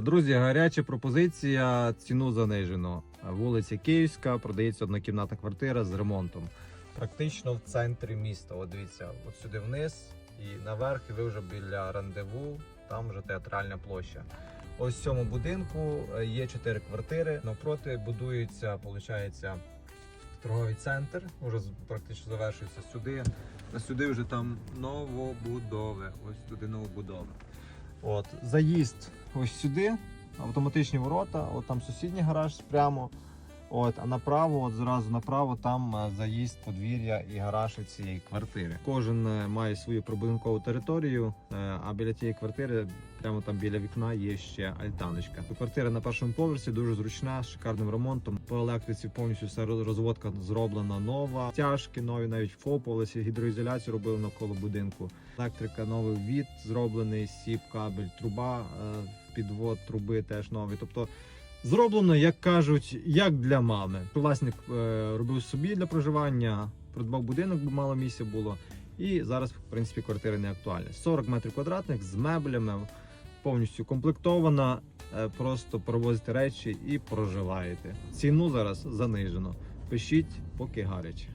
Друзі, гаряча пропозиція. Ціну занижено. Вулиця Київська, продається однокімнатна квартира з ремонтом. Практично в центрі міста. От дивіться, от сюди вниз і наверх, і ви вже біля рандеву, там вже театральна площа. Ось в цьому будинку е, є чотири квартири. Навпроти будується, виходить, торговий центр. Уже практично завершується сюди. А сюди вже там новобудови. Ось туди новобудови. От, заїзд ось сюди, автоматичні ворота, от там сусідній гараж прямо. От, а направо, от зразу направо, там е, заїзд, подвір'я і гараж цієї квартири. Кожен е, має свою прибудинкову територію, е, а біля тієї квартири, прямо там біля вікна, є ще альтаночка. Квартира на першому поверсі дуже зручна, з шикарним ремонтом. По електриці повністю вся роз- розводка зроблена нова. Тяжки нові, навіть фоповилися, гідроізоляцію робили навколо будинку. Електрика, новий від зроблений, сіп, кабель, труба, підвод труби теж новий. Тобто зроблено, як кажуть, як для мами. Власник е, робив собі для проживання, придбав будинок, бо мало місця було. І зараз, в принципі, квартира не актуальна. 40 метрів квадратних з меблями, повністю комплектована. Е, Просто провозите речі і проживаєте. Ціну зараз занижено. Пишіть, поки гаряче.